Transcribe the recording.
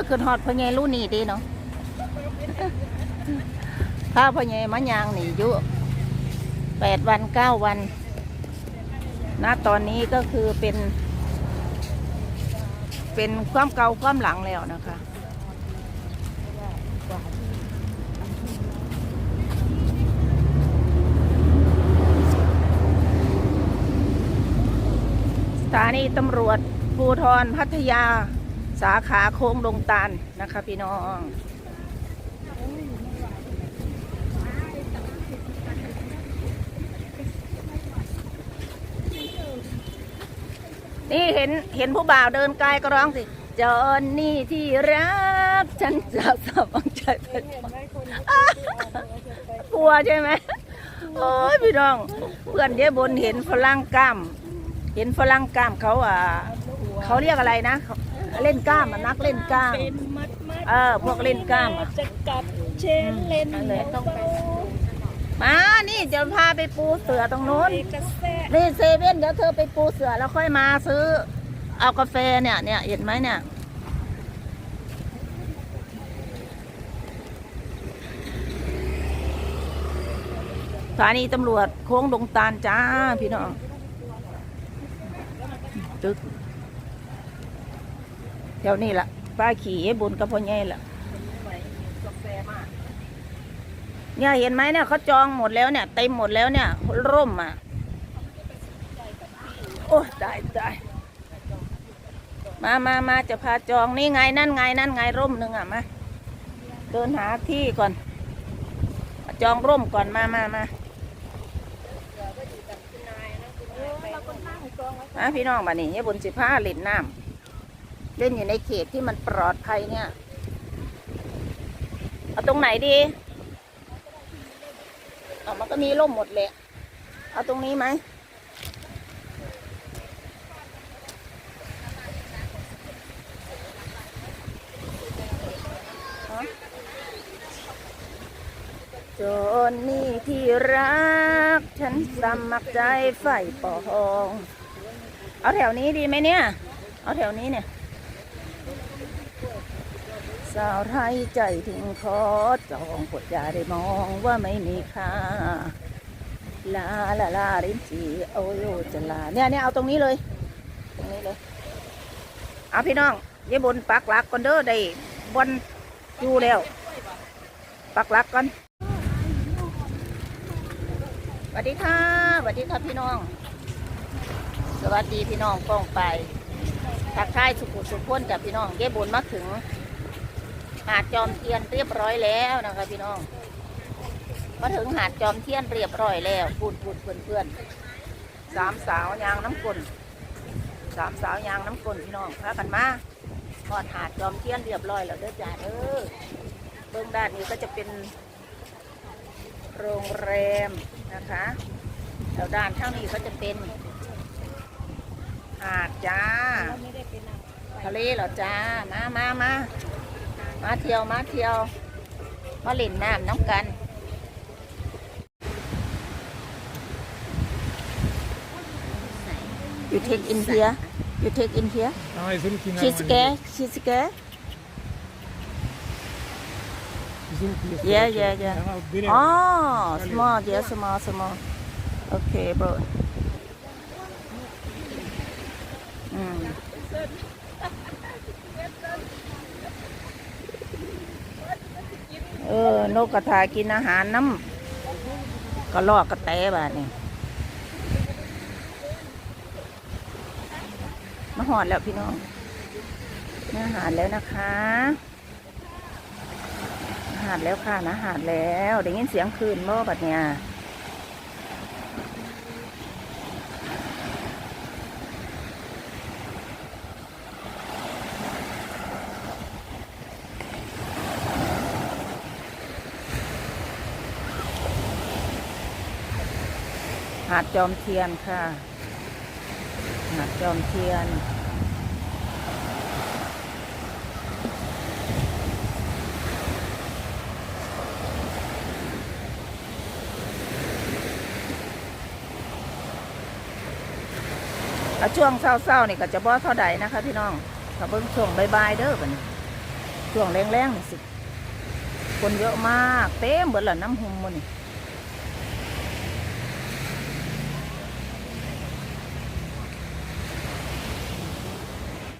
ยขึ้นฮอดพ่อใหญ่รุ่นนี้ดีเนาะพาพ่อใหญ่มะยางนี่อยู่แปดวันเก้าวันณตอนนี้ก็คือเป็น เป็นความเก่าความหลังแล้วนะคะสถานีตำรวจภูทรพัทยา สาขาโค้งดงตาลนะคะพี่น้องนี่เห็นเห็นผู้บ่าวเดินไกลก็ร้องสิจอนนี่ที่รัก ฉันจะสมัครใจเป็นกลัวใช่ไหมโอ้ยพี่น้อง เพื่อนเดี๋ยวบนเห็นฝรั่งกล้าม เห็นฝรั่งกล้ามเขาอะเขาเรียกอะไรนะ เขาเล่นกล้ามอะนักเล่นกล้ามเป็นมัดมัดเออพวกเล่นกล้ามอะจะกลับเชนเลนนั่นเลยต้องไปมานี่จะพาไปปูเสือตรงนู้นไปกระแสะนี่เซเว่นเดี๋ยวเธอไปปูเสือแล้วค่อยมาซื้อ เอากาแฟเนี่ยเนี่ยเห็นไหมเนี่ยสถานีตำรวจโค้งดงตาลจ้าพี่น้องตึก แถวนี้ละป้าขี่บุญกับพ่อใหญ่ละเนี่ยเห็นไหมเนี่ยเขาจองหมดแล้วเนี่ยเต็มหมดแล้วเนี่ย ร่มอะ โอ้ตายตายมามามาจะพาจองนี่ไงนั่นไงนั่นไงร่มหนึ่งอะมาเดินหาที่ก่อน จองร่มก่อนมามามามาพี่น้องบ้านี่ยายบุญสิผ้าเล่นน้ำ เล่นอยู่ในเขตที่มันปลอดภัยเนี่ย เอาตรงไหนดีเอามันก็มีร่มหมดแหละ เอาตรงนี้ไหมจนนี่ที่รัก ฉันสมัครใจใฝ่ปอง เอาแถวนี้ดีไหมเนี่ย เอาแถวนี้เนี่ย สาวไทยใจทิ้งขอจองปวดยาได้มองว่าไม่มีค่าลาลาลารินจีโอโยจะลาเนี่ยเนี่ยเอาตรงนี้เลย ตรงนี้เลย เอาพี่น้องเย่บนปักหลักก่อนเด้อได้บนอยู่แล้วปักหลักก่อนสวัสดีค่ะสวัสดีค่ะพี่น้อง สวัสดีพี่น้องป้องไปทักทายสุขุสุขพ้นกับพี่น้องเย่บุญมาถึง หาดจอมเทียนเรียบร้อยแล้วนะคะพี่น้องมาถึงหาดจอมเทียนเรียบร้อยแล้วพูดพูดเพื่อนเพื่อนสามสาวยางน้ำกลนสามสาวยางน้ำกลนพี่น้องพากันมาทอดหาดจอมเทียนเรียบร้อยแล้วเด้อจ้าเด้อเบื้องด้านนี้ก็จะเป็นโรงแรมนะคะแล้วด้านข้างนี้ก็จะเป็นหาดจ้าทะเลเหรอจ้ามามามา มาเที่ยวมาเที่ยวมาเล่นน้ำน้ำกัน You take in here You take in here Ah, ist looking She's scared She's scared Yeah, yeah, yeah. Oh, small, yeah, small, small. Okay, bro. อืม เออ นกกระทากินอาหารน้ำก็ลอกกระแตบ้านี่มาหอดแล้วพี่น้องอาหารแล้วนะคะอาหารแล้วค่ะนะอาหารแล้วได้ยินเสียงคืนเมื่อบัดเนี่ย หาดจอมเทียนค่ะ หาดจอมเทียน ช่วงเศร้าๆนี่ก็จะบ่เท่าใดนะคะพี่น้องถ้าเบิ่งช่วงบายๆเด้อบัดนี้ช่วงแรงๆนี่สิ คนเยอะมาก เต็มเบิดละน้ำหุมมันนี่